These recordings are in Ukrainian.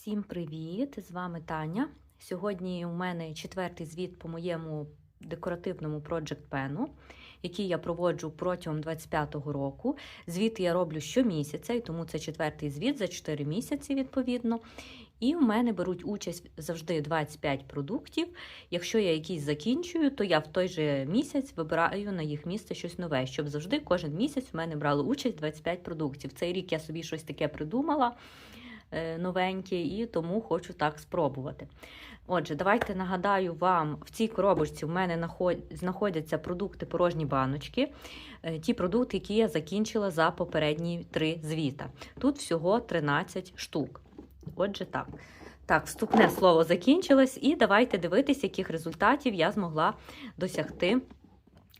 Всім привіт! З вами Таня. Сьогодні у мене четвертий звіт по моєму декоративному Project Pen, який я проводжу протягом 25-го року. Звіт я роблю щомісяця, і тому це четвертий звіт за 4 місяці, відповідно. І в мене беруть участь завжди 25 продуктів. Якщо я якісь закінчую, то я в той же місяць вибираю на їх місце щось нове, щоб завжди кожен місяць у мене брало участь 25 продуктів. Цей рік я собі щось таке придумала е, новеньке, і тому хочу так спробувати. Отже, давайте нагадаю вам, в цій коробочці в мене знаходяться продукти порожні баночки, е, ті продукти, які я закінчила за попередні три звіта. Тут всього 13 штук. Отже, так. Так, вступне слово закінчилось, і давайте дивитися, яких результатів я змогла досягти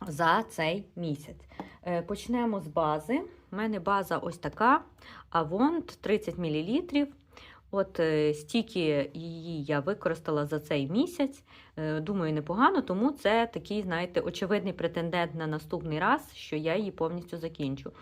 за цей місяць. Е, Почнемо з бази. У мене база ось така: Avon 30 мл. От стільки її я використала за цей місяць. Е, Думаю, непогано, тому це такий, знаєте, очевидний претендент на наступний раз, що я її повністю закінчу.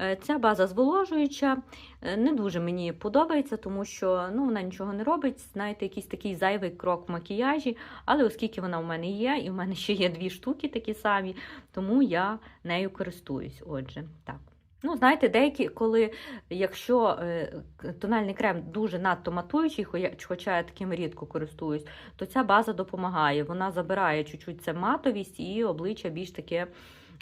Е, Ця база зволожуюча, е, не дуже мені подобається, тому що ну, вона нічого не робить. Знаєте, якийсь такий зайвий крок в макіяжі. Але оскільки вона в мене є, і в мене ще є дві штуки такі самі, тому я нею користуюсь. Отже, так. Ну, знаєте, деякі, коли якщо е, тональний крем дуже надто матуючий, хоча я таким рідко користуюсь, то ця база допомагає. Вона забирає чуть-чуть це матовість, і обличчя більш таке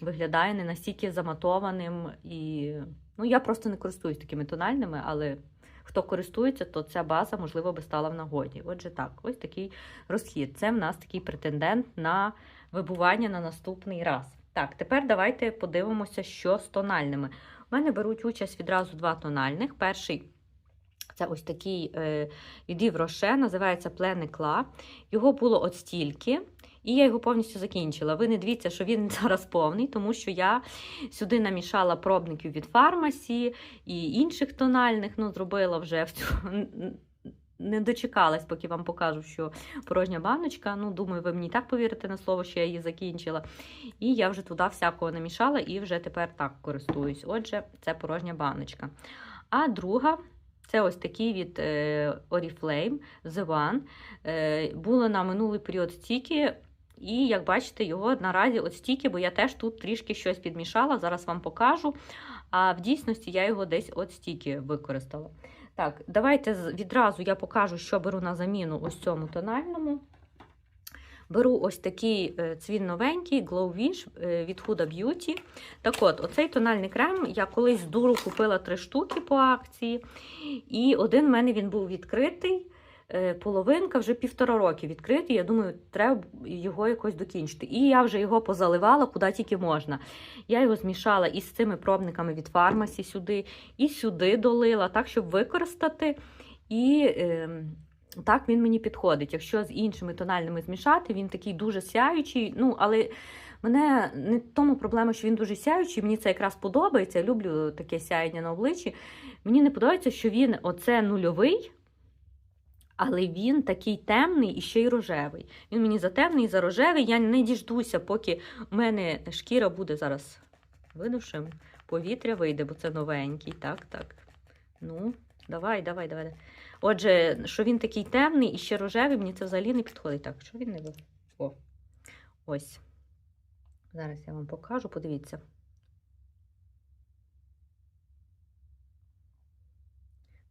виглядає не настільки заматованим. І ну, я просто не користуюсь такими тональними, але хто користується, то ця база, можливо, би стала в нагоді. Отже, так, ось такий розхід. Це в нас такий претендент на вибування на наступний раз. Так, тепер давайте подивимося, що з тональними. У мене беруть участь відразу два тональних. Перший це ось такий е, від Yves Rocher, називається Пленекла. Його було от стільки. І я його повністю закінчила. Ви не дивіться, що він зараз повний, тому що я сюди намішала пробників від фармасі і інших тональних. Ну, зробила вже. Не дочекалась, поки вам покажу, що порожня баночка. Ну, думаю, ви мені і так повірите на слово, що я її закінчила. І я вже туди всякого намішала і вже тепер так користуюсь. Отже, це порожня баночка. А друга. Це ось такий від е, Oriflame The One. Е, було на минулий період стільки, і як бачите, його наразі от стільки, бо я теж тут трішки щось підмішала, зараз вам покажу. А в дійсності я його десь от стільки використала. Так, давайте відразу я покажу, що беру на заміну ось цьому тональному. Беру ось такий е, цвін новенький Glow Wish е, від Huda Beauty. Так от, оцей тональний крем я колись з дуру купила три штуки по акції. І один в мене він був відкритий. Е, Половинка вже півтора роки відкритий. Я думаю, треба його якось докінчити. І я вже його позаливала куди тільки можна. Я його змішала із цими пробниками від фармасі сюди, і сюди долила, так, щоб використати. І е, так він мені підходить. Якщо з іншими тональними змішати, він такий дуже сяючий. Ну, але мене не тому проблема, що він дуже сяючий. Мені це якраз подобається. Я люблю таке сяєння на обличчі. Мені не подобається, що він оце нульовий. Але він такий темний і ще й рожевий. Він мені за темний і за рожевий. Я не діждуся, поки у мене шкіра буде зараз видушим. Повітря вийде, бо це новенький. Так, так. Ну, давай, давай, давай. Отже, що він такий темний і ще рожевий, мені це взагалі не підходить. Так, що він не О, ось. Зараз я вам покажу, подивіться.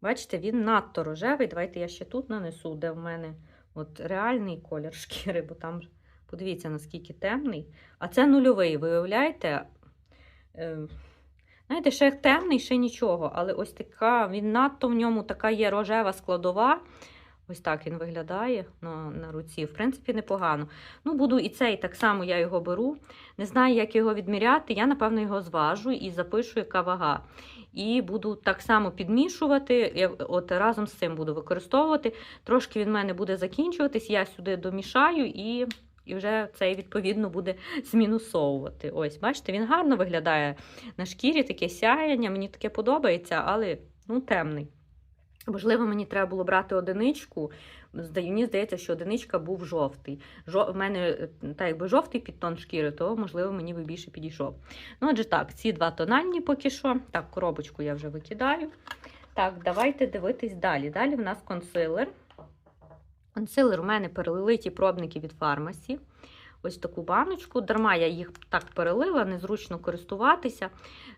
Бачите, він надто рожевий. Давайте я ще тут нанесу, де в мене от реальний колір шкіри, бо там, подивіться, наскільки темний. А це нульовий, виявляєте? Е, Знаєте, ще темний, ще нічого, але ось така, він надто в ньому така є рожева складова. Ось так він виглядає на, на руці. В принципі, непогано. Ну, буду і цей так само я його беру. Не знаю, як його відміряти. Я, напевно, його зважу і запишу, яка вага. І буду так само підмішувати. Я от разом з цим буду використовувати. Трошки він в мене буде закінчуватись, я сюди домішаю і. І вже цей, відповідно, буде змінусовувати. Ось, бачите, він гарно виглядає на шкірі, таке сяяння. Мені таке подобається, але ну, темний. Можливо, мені треба було брати одиничку. Мені здається, що одиничка був жовтий. Жо... В мене е, так, якби жовтий підтон шкіри, то, можливо, мені би більше підійшов. Ну, отже, так, ці два тональні поки що. Так, коробочку я вже викидаю. Так, давайте дивитись далі. Далі в нас консилер. Консилер у мене перелиті пробники від фармасі. Ось таку баночку. Дарма я їх так перелила, незручно користуватися.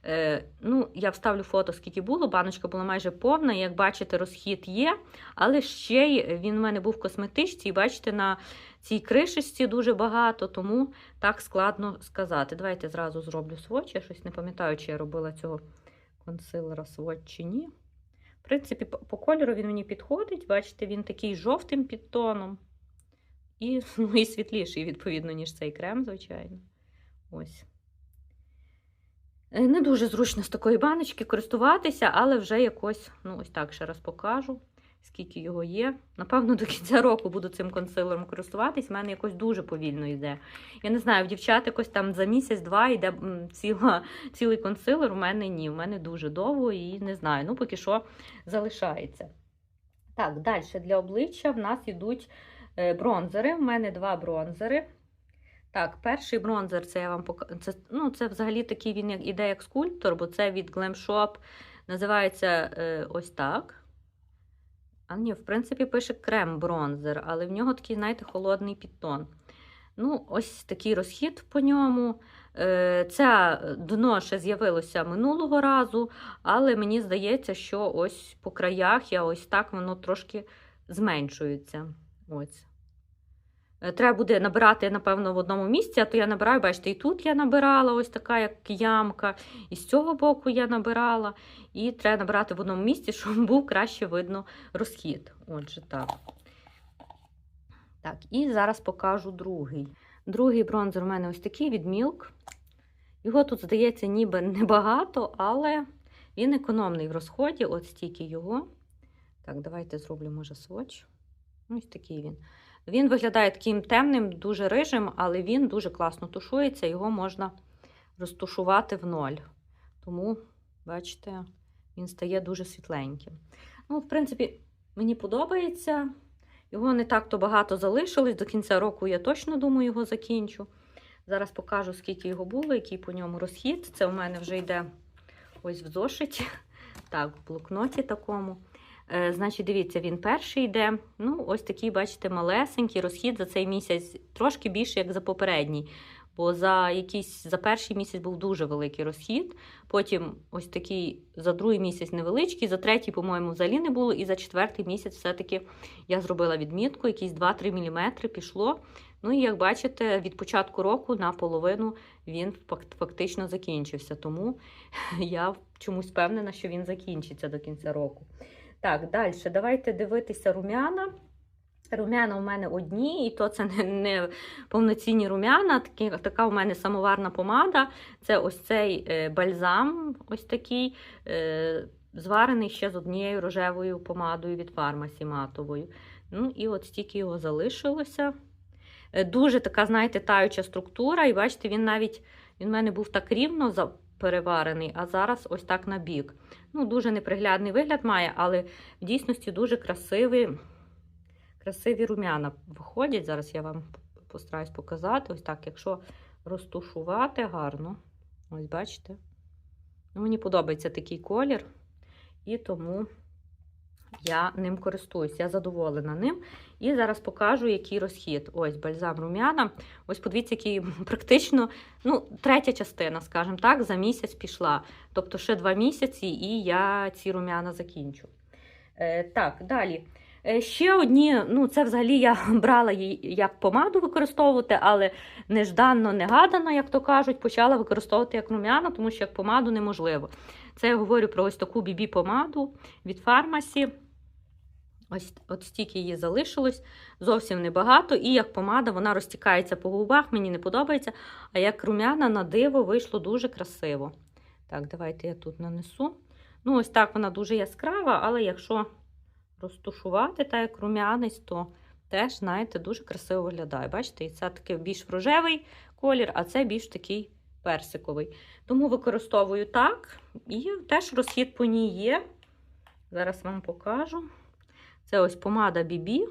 Е, ну, Я вставлю фото, скільки було. Баночка була майже повна. Як бачите, розхід є, але ще й він у мене був в косметичці, і бачите, на цій кришечці дуже багато, тому так складно сказати. Давайте зразу зроблю сводч. Я щось не пам'ятаю, чи я робила цього консилера сводч чи ні. В принципі, по кольору він мені підходить. Бачите, він такий жовтим підтоном. І, ну, і світліший, відповідно, ніж цей крем, звичайно. Ось. Е, Не дуже зручно з такої баночки користуватися, але вже якось, ну, ось так ще раз покажу, скільки його є. Напевно, до кінця року буду цим консилером користуватись. У мене якось дуже повільно йде. Я не знаю, в дівчат якось там за місяць-два йде ціла, цілий консилер. У мене ні. У мене дуже довго і не знаю. Ну, поки що залишається. Так, далі для обличчя в нас йдуть бронзери. У мене два бронзери. Так, перший бронзер це я вам покажу. Це, ну, це взагалі такий він як, іде як скульптор, бо це від Glam Shop. Називається е, ось так. А ні, в принципі, пише крем-бронзер, але в нього такий, знаєте, холодний підтон. Ну, ось такий розхід по ньому. Е, Це дно ще з'явилося минулого разу, але мені здається, що ось по краях я ось так воно трошки зменшується. Ось. Е, Треба буде набирати, напевно, в одному місці, а то я набираю, бачите, і тут я набирала ось така як ямка, і з цього боку я набирала. І треба набирати в одному місці, щоб був краще видно розхід. Отже, так. Так, і зараз покажу другий. Другий бронзер у мене ось такий від Milk. Його тут, здається, ніби небагато, але він економний в розході, от стільки його. Так, давайте зроблю, може, сводч. Ось такий він. Він виглядає таким темним, дуже рижим, але він дуже класно тушується, його можна розтушувати в ноль. Тому, бачите, він стає дуже світленьким. Ну, в принципі, мені подобається. Його не так-то багато залишилось. До кінця року я точно думаю, його закінчу. Зараз покажу, скільки його було, який по ньому розхід. Це у мене вже йде ось в зошиті. Так, в блокноті такому. Е, Значить, дивіться, він перший йде. Ну, ось такий, бачите, малесенький розхід за цей місяць, трошки більше, як за попередній. Бо за якийсь за перший місяць був дуже великий розхід. Потім ось такий за другий місяць невеличкий, за третій, по-моєму, взагалі не було. І за четвертий місяць все-таки я зробила відмітку, якісь 2-3 мм пішло. Ну і як бачите, від початку року на половину він фактично закінчився. Тому я чомусь впевнена, що він закінчиться до кінця року. Так, далі, давайте дивитися рум'яна. Рум'яна у мене одні, і то це не, не повноцінні рум'яна. Така у мене самоварна помада. Це ось цей е, бальзам, ось такий, е, зварений ще з однією рожевою помадою від фармасі матовою. Ну, і от стільки його залишилося. Е, дуже така, знаєте, таюча структура. І бачите, він навіть він в мене був так рівно переварений, а зараз ось так на бік. Ну, дуже неприглядний вигляд має, але в дійсності дуже красиві, Красиві рум'яна виходять. Зараз я вам постараюсь показати. Ось так, якщо розтушувати гарно. Ось бачите. Ну, мені подобається такий колір, і тому я ним користуюсь. Я задоволена ним. І зараз покажу, який розхід. Ось бальзам рум'яна. Ось подивіться, який практично ну, третя частина, скажімо так, за місяць пішла. Тобто ще два місяці, і я ці рум'яна закінчу. Е, так, далі. Е, Ще одні, ну це взагалі я брала її як помаду використовувати, але нежданно, негадано, як то кажуть, почала використовувати як рум'яна, тому що як помаду неможливо. Це я говорю про ось таку бібі-помаду від фармасі. Ось от стільки її залишилось, зовсім небагато. І як помада вона розтікається по губах, мені не подобається. А як рум'яна на диво вийшло дуже красиво. Так, давайте я тут нанесу. Ну, ось так вона дуже яскрава, але якщо розтушувати, так як рум'янець, то теж, знаєте, дуже красиво виглядає. Бачите, і це такий більш рожевий колір, а це більш такий персиковий. Тому використовую так. І теж розхід по ній є. Зараз вам покажу. Це ось помада BB.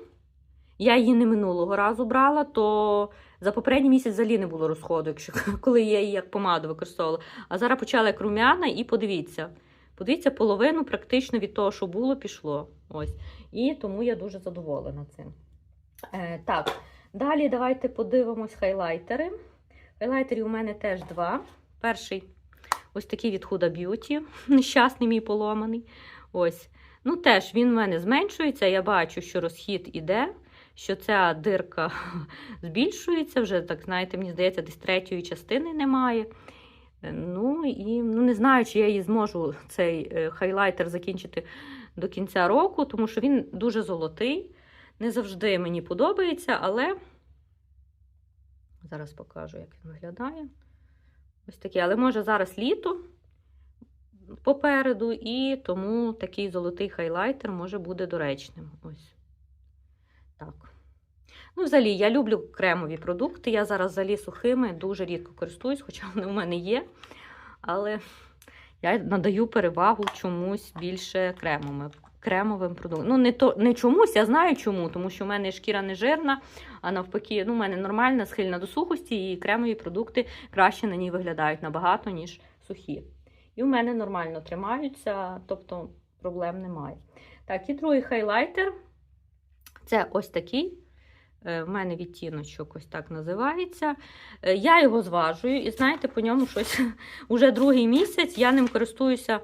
Я її не минулого разу брала, то за попередній місяць взагалі не було розходу, якщо коли я її як помаду використовувала. А зараз почала як рум'яна, і подивіться, Подивіться, половину практично від того, що було, пішло. Ось. І тому я дуже задоволена цим. Е, так, далі давайте подивимось хайлайтери. Хайлайтерів у мене теж два. Перший ось такий від Huda Beauty, нещасний мій поломаний. Ось. Ну, теж він в мене зменшується. Я бачу, що розхід іде, що ця дирка збільшується. Вже, так знаєте, мені здається, десь третьої частини немає. Е, Ну і ну, не знаю, чи я її зможу цей е, хайлайтер закінчити до кінця року, тому що він дуже золотий. Не завжди мені подобається, але зараз покажу, як він виглядає. Ось такий, але може зараз літо попереду, і тому такий золотий хайлайтер може буде доречним. Ось так. Ну, взагалі, я люблю кремові продукти. Я зараз взагалі сухими дуже рідко користуюсь, хоча вони у мене є. Але я надаю перевагу чомусь більше кремовим, кремовим продуктам. Ну, не, то, не чомусь, я знаю чому, тому що в мене шкіра не жирна, а навпаки, ну, у мене нормальна, схильна до сухості, і кремові продукти краще на ній виглядають набагато, ніж сухі. І в мене нормально тримаються, тобто проблем немає. Так, і другий хайлайтер. Це ось такий. Е, В мене відтіночок ось так називається. Е, Я його зважую, і знаєте, по ньому щось уже другий місяць. Я ним користуюся.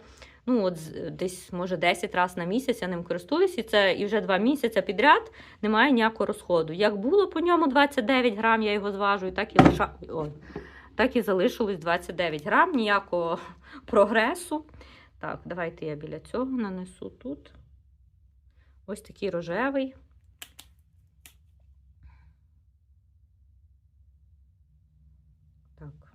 Ну, от десь, може, 10 разів на місяць я ним користуюся, і це і вже 2 місяці підряд немає ніякого розходу. Як було по ньому 29 грам, я його зважую, так і лиша... Ой, так і залишилось 29 грам, ніякого прогресу. Так, давайте я біля цього нанесу тут. Ось такий рожевий. Так.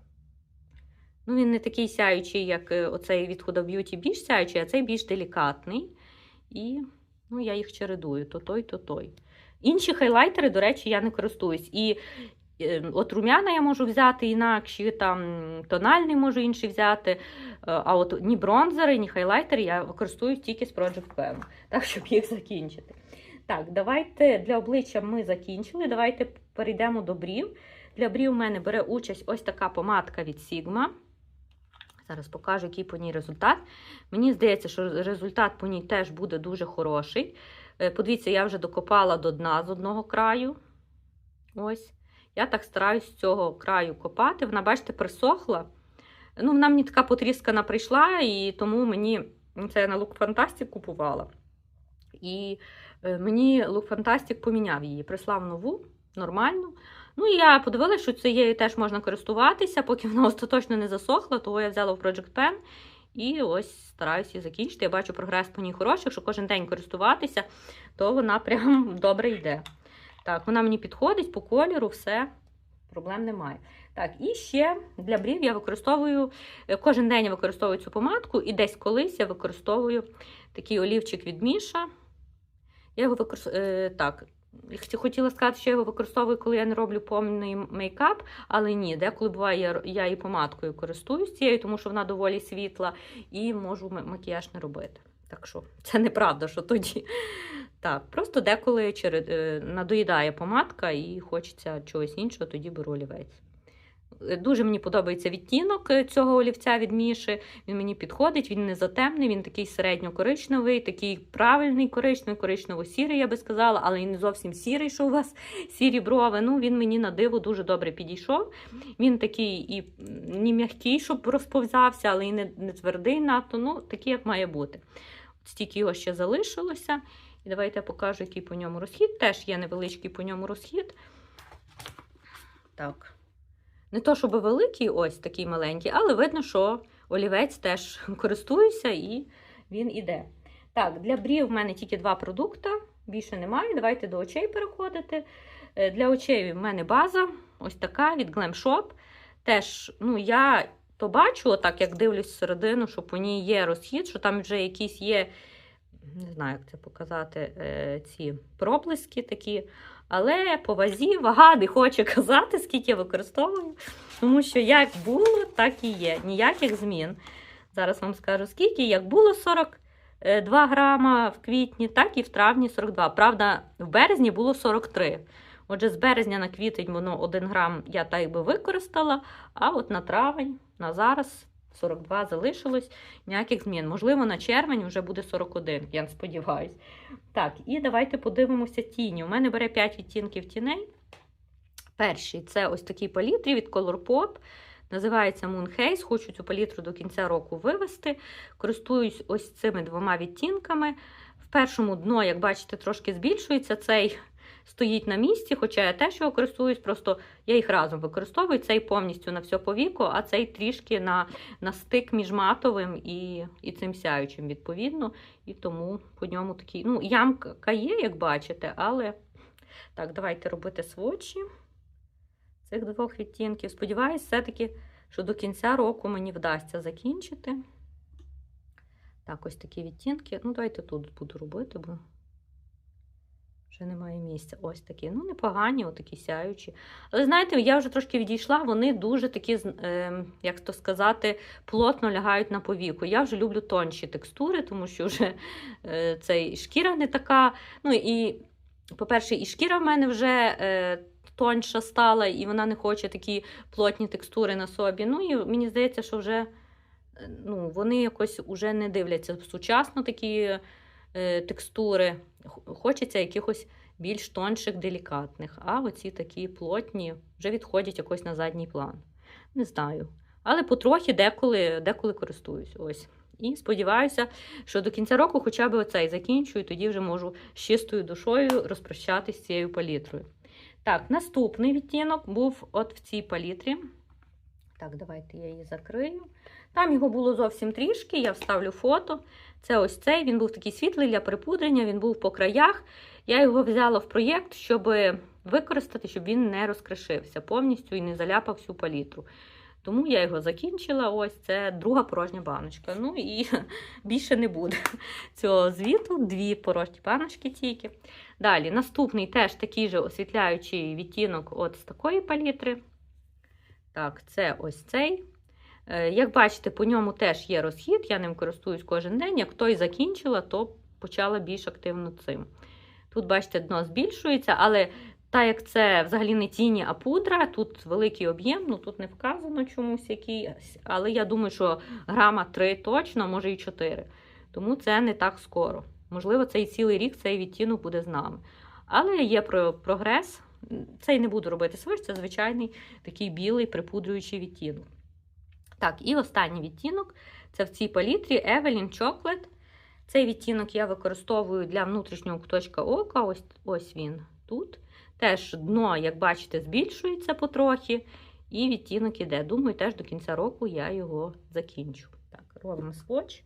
Ну, він не такий сяючий, як е, оцей від Huda Beauty більш сяючий, а цей більш делікатний. І ну, я їх чередую, то той, то той. Інші хайлайтери, до речі, я не користуюсь. І е, от рум'яна я можу взяти інакші, там тональний можу інший взяти. Е, А от ні бронзери, ні хайлайтери я використовую тільки з Project Pen, так, щоб їх закінчити. Так, давайте для обличчя ми закінчили. Давайте перейдемо до брів. Для брів у мене бере участь ось така помадка від Sigma. Зараз покажу, який по ній результат. Мені здається, що результат по ній теж буде дуже хороший. Е, Подивіться, я вже докопала до дна з одного краю. Ось. Я так стараюсь з цього краю копати. Вона, бачите, присохла. Ну, вона мені така потріскана прийшла, і тому мені це я на Look Fantastic купувала. І е, мені Look Fantastic поміняв її, прислав нову, нормальну. Ну, і я подивилася, що цією теж можна користуватися, поки вона остаточно не засохла, того я взяла в Project Pen. І ось стараюся її закінчити. Я бачу прогрес по ній хороший. Якщо кожен день користуватися, то вона прям добре йде. Так, вона мені підходить по кольору, все, проблем немає. Так, і ще для брів я використовую, е, кожен день я використовую цю помадку, і десь колись я використовую такий олівчик від Міша. Я його використовую. Е, так, хотіла сказати, що я його використовую, коли я не роблю повний мейкап, але ні, деколи буває, я, і помадкою користуюсь цією, тому що вона доволі світла, і можу макіяж не робити. Так що це неправда, що тоді. Так, просто деколи е, надоїдає помадка і хочеться чогось іншого, тоді беру олівець. Дуже мені подобається відтінок е, цього олівця від Міші. Він мені підходить, він не затемний, він такий середньо-коричневий, такий правильний коричневий, коричнево-сірий, я би сказала, але і не зовсім сірий, що у вас сірі брови. Ну, він мені на диво дуже добре підійшов. Він такий і не м'який, щоб розповзався, але і не, не твердий надто. Ну, такий, як має бути. От стільки його ще залишилося. І давайте я покажу, який по ньому розхід. Теж є невеличкий по ньому розхід. Так. Не то, щоб великий, ось такий маленький, але видно, що олівець теж користуюся і він іде. Так, для брів в мене тільки два продукти, більше немає. Давайте до очей переходити. Е, Для очей в мене база, ось така від Glam Shop. Теж, ну, я то бачу, отак, як дивлюсь всередину, що по ній є розхід, що там вже якісь є, не знаю, як це показати, е, ці проблиски такі. Але по вазі вага не хоче казати, скільки я використовую. Тому що як було, так і є. Ніяких змін. Зараз вам скажу, скільки, як було 42 грама в квітні, так і в травні 42. Правда, в березні було 43. Отже, з березня на квітень воно 1 грам я так би використала, а от на травень, на зараз 42 залишилось, ніяких змін. Можливо, на червень вже буде 41, я сподіваюся. Так, і давайте подивимося тіні. У мене бере 5 відтінків тіней. Перший це ось такий палітрі від Colourpop. Називається Moon Haze. Хочу цю палітру до кінця року вивести. Користуюсь ось цими двома відтінками. В першому дно, як бачите, трошки збільшується. Цей стоїть на місці, хоча я теж його користуюсь, просто я їх разом використовую. Цей повністю на все повіку, а цей трішки на, на стик між матовим і, і цим сяючим, відповідно. І тому по ньому такий. Ну, ямка є, як бачите, але так, давайте робити свочі цих двох відтінків. Сподіваюсь, все-таки, що до кінця року мені вдасться закінчити. Так, ось такі відтінки. Ну, давайте тут буду робити, бо вже немає місця. Ось такі. Ну, непогані, отакі сяючі. Але знаєте, я вже трошки відійшла, вони дуже такі, е, як то сказати, плотно лягають на повіку. Я вже люблю тонші текстури, тому що вже е, цей шкіра не така. Ну і, по-перше, і шкіра в мене вже. Е, Тоньша стала, і вона не хоче такі плотні текстури на собі. Ну і мені здається, що вже ну, вони якось вже не дивляться сучасно такі е, текстури. Хочеться якихось більш тонших, делікатних. А оці такі плотні вже відходять якось на задній план. Не знаю. Але потрохи деколи, деколи користуюсь. Ось. І сподіваюся, що до кінця року хоча б оцей закінчую, тоді вже можу з чистою душою розпрощатися з цією палітрою. Так, наступний відтінок був от в цій палітрі. Так, давайте я її закрию. Там його було зовсім трішки, я вставлю фото. Це ось цей, він був такий світлий для припудрення, він був по краях. Я його взяла в проєкт, щоб використати, щоб він не розкришився повністю і не заляпав всю палітру. Тому я його закінчила. Ось це друга порожня баночка. Ну і більше не буде цього звіту, дві порожні баночки тільки. Далі, наступний теж такий же освітляючий відтінок от з такої палітри. Так, це ось цей. Як бачите, по ньому теж є розхід, я ним користуюсь кожен день. Як той закінчила, то почала більш активно цим. Тут, бачите, дно збільшується, але так як це взагалі не тіні, а пудра, тут великий об'єм, ну тут не вказано чомусь який, але я думаю, що грама 3 точно, може і 4. Тому це не так скоро. Можливо, цей цілий рік цей відтінок буде з нами. Але є прогрес. Цей не буду робити свич, це звичайний такий білий припудрюючий відтінок. Так, і останній відтінок це в цій палітрі Evelyn Chocolate. Цей відтінок я використовую для внутрішнього куточка ока. Ось ось він тут. Теж дно, як бачите, збільшується потрохи, і відтінок іде. Думаю, теж до кінця року я його закінчу. Так, робимо сводч.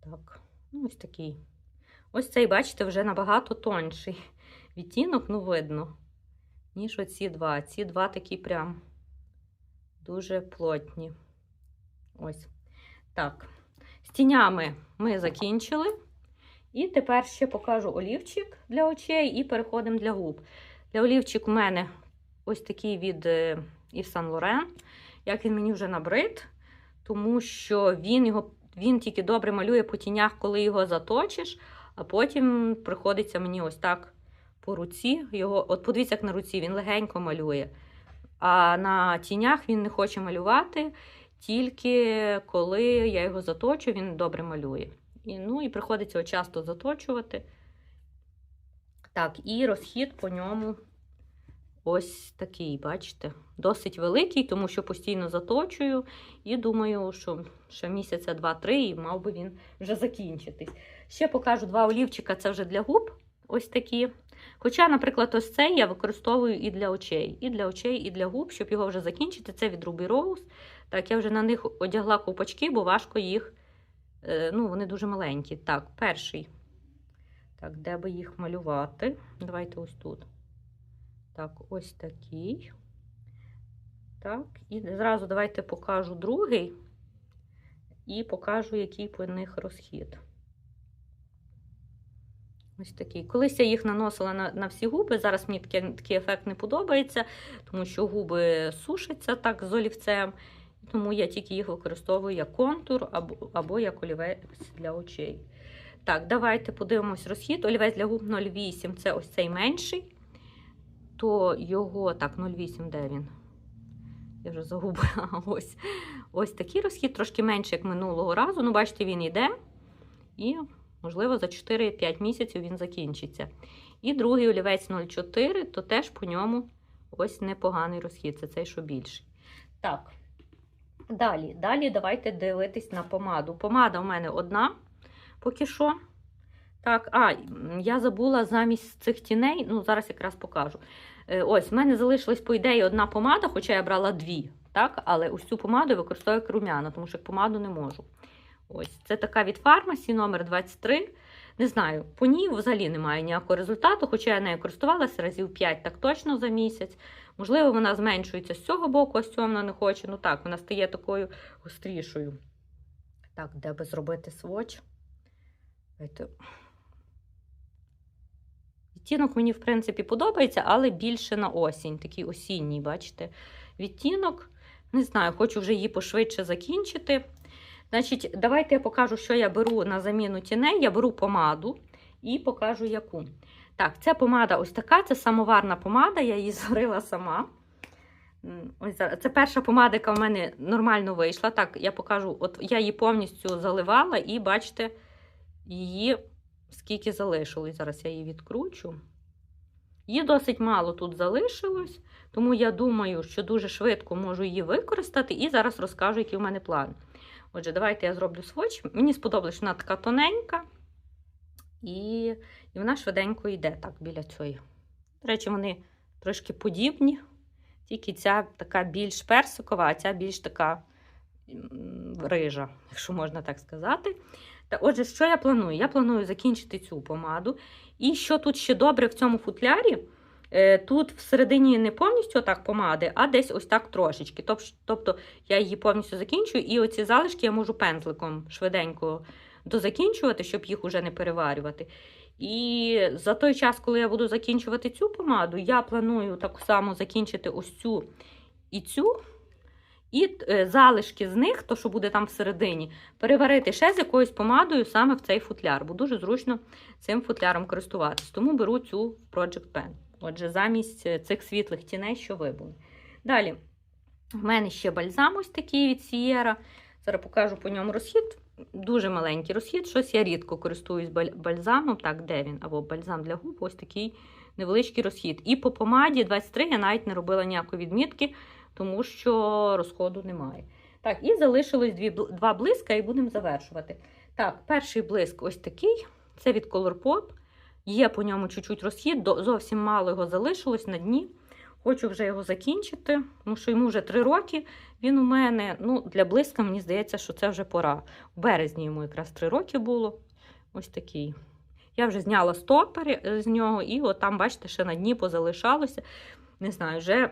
Так, ну ось такий. Ось цей, бачите, вже набагато тонший відтінок, ну, видно, ніж оці два. Ці два такі прям дуже плотні. Ось. Так. З тінями ми закінчили. І тепер ще покажу олівчик для очей і переходимо для губ. Для олівчик у мене ось такий від Yves Saint Laurent. Як він мені вже набрид, тому що він його, він тільки добре малює по тінях, коли його заточиш, а потім приходиться мені ось так по руці. Його, От подивіться, як на руці, він легенько малює. А на тінях він не хоче малювати, тільки коли я його заточу, він добре малює. І, Ну і приходиться його часто заточувати. Так, і розхід по ньому ось такий, бачите, досить великий, тому що постійно заточую. І думаю, що ще місяця два-три, і мав би він вже закінчитись. Ще покажу два олівчика, це вже для губ. Ось такі. Хоча, наприклад, ось цей я використовую і для очей, і для очей, і для губ, щоб його вже закінчити. Це від Ruby Rose. Так, я вже на них одягла ковпачки, бо важко їх. Ну, вони дуже маленькі. Так, перший. Так, де би їх малювати? Давайте ось тут. Так, ось такий. Так, і зразу давайте покажу другий і покажу, який по них розхід. Ось такий. Колись я їх наносила на на всі губи. Зараз мені такий, такий ефект не подобається, тому що губи сушаться так з олівцем. Тому я тільки їх використовую як контур або або як олівець для очей. Так, давайте подивимось розхід. Олівець для губ 0,8 це ось цей менший. То його, так, 0,8, де він? Я вже загубила. Ось, ось такий розхід, трошки менше, як минулого разу. Ну, бачите, він йде. І, можливо, за 4-5 місяців він закінчиться. І другий олівець 0,4, то теж по ньому ось непоганий розхід. Це цей, що більший. Так. Далі, далі давайте дивитись на помаду. Помада у мене одна поки що. Так, а, я забула замість цих тіней, ну, зараз якраз покажу. Е, Ось, в мене залишилась, по ідеї, одна помада, хоча я брала дві. Так? Але ось цю помаду використовую як румяна, тому що помаду не можу. Ось, це така від фармасі, номер 23. Не знаю, по ній взагалі немає ніякого результату, хоча я нею користувалася разів 5 так точно за місяць. Можливо, вона зменшується з цього боку, а з цього вона не хоче. Ну так, вона стає такою гострішою. Так, де би зробити своч? Відтінок мені, в принципі, подобається, але більше на осінь. Такий осінній, бачите, відтінок. Не знаю, хочу вже її пошвидше закінчити. Значить, давайте я покажу, що я беру на заміну тіней. Я беру помаду і покажу яку. Так, ця помада ось така, це самоварна помада, я її зварила сама. Це перша помада, яка в мене нормально вийшла. Так, я покажу, от я її повністю заливала, і бачите, її скільки залишилось. Зараз я її відкручу. Її досить мало тут залишилось, тому я думаю, що дуже швидко можу її використати, і зараз розкажу, який в мене план. Отже, давайте я зроблю сводч. Мені сподобалось, що вона така тоненька, і, і вона швиденько йде так біля цієї. До речі, вони трошки подібні, тільки ця така більш персикова, а ця більш така рижа, якщо можна так сказати. Та отже, що я планую? Я планую закінчити цю помаду. І що тут ще добре в цьому футлярі? Е, Тут всередині не повністю так помади, а десь ось так трошечки. Тобто я її повністю закінчую, і оці залишки я можу пензликом швиденько дозакінчувати, щоб їх уже не переварювати. І за той час, коли я буду закінчувати цю помаду, я планую так само закінчити ось цю і цю. І е, залишки з них, то що буде там всередині, переварити ще з якоюсь помадою саме в цей футляр, бо дуже зручно цим футляром користуватись. Тому беру цю Project Pen. Отже, замість е, цих світлих тіней, що вибули. Далі, в мене ще бальзам ось такий від Sierra. Зараз покажу по ньому розхід. Дуже маленький розхід. Щось я рідко користуюсь бальзамом. Так, де він? Або бальзам для губ, ось такий невеличкий розхід. І по помаді 23 я навіть не робила ніякої відмітки, тому що розходу немає. Так, і залишилось дві, два блиска, і будемо завершувати. Так, перший блиск ось такий. Це від Colourpop. Є по ньому чуть-чуть розхід, зовсім мало його залишилось на дні. Хочу вже його закінчити, тому що йому вже три роки. Він у мене, ну, для блиска, мені здається, що це вже пора. У березні йому якраз три роки було. Ось такий. Я вже зняла стопери е, з нього, і от там, бачите, ще на дні позалишалося. Не знаю, вже.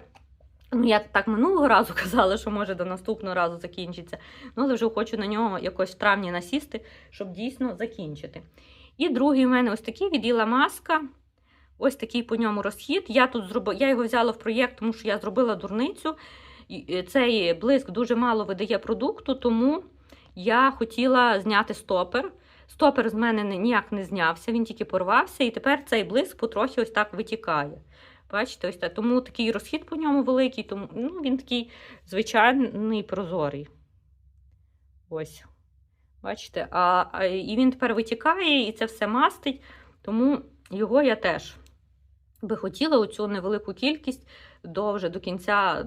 Ну, я так минулого разу казала, що може до наступного разу закінчиться. Ну, але вже хочу на нього якось в травні насісти, щоб дійсно закінчити. І другий у мене ось такий від Іла маска. Ось такий по ньому розхід. Я тут зробила, я його взяла в проєкт, тому що я зробила дурницю. Е, Цей блиск дуже мало видає продукту, тому я хотіла зняти стопер. Стопер з мене ніяк не знявся, він тільки порвався, і тепер цей блиск потрохи ось так витікає. Бачите, ось так. Тому такий розхід по ньому великий, тому ну, він такий звичайний прозорий. Ось. Бачите, а, а, і він тепер витікає, і це все мастить, тому його я теж би хотіла оцю невелику кількість до до кінця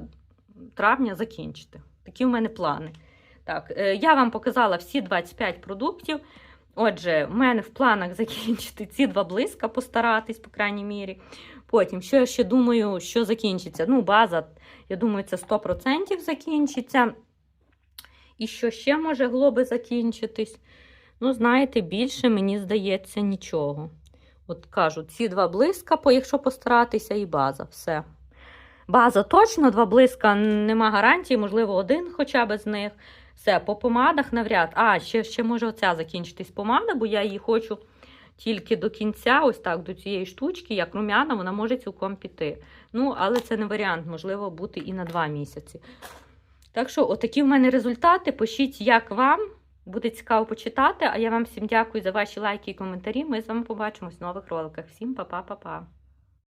травня закінчити. Такі в мене плани. Так, е, я вам показала всі 25 продуктів. Отже, в мене в планах закінчити ці два блиска, постаратись, по крайній мірі. Потім, що я ще думаю, що закінчиться? Ну, база, я думаю, це 100% закінчиться. І що ще може глоби закінчитись? Ну, знаєте, більше, мені здається, нічого. От кажу, ці два блиска, якщо постаратися, і база. Все. База точно, два блиска нема гарантії, можливо, один хоча б з них. Все, по помадах навряд. А, ще, ще може оця закінчитись помада, бо я її хочу тільки до кінця, ось так, до цієї штучки, як рум'яна, вона може цілком піти. Ну, але це не варіант, можливо, бути і на два місяці. Так що, отакі в мене результати. Пишіть, як вам. Буде цікаво почитати. А я вам всім дякую за ваші лайки і коментарі. Ми з вами побачимось в нових роликах. Всім па-па-па-па.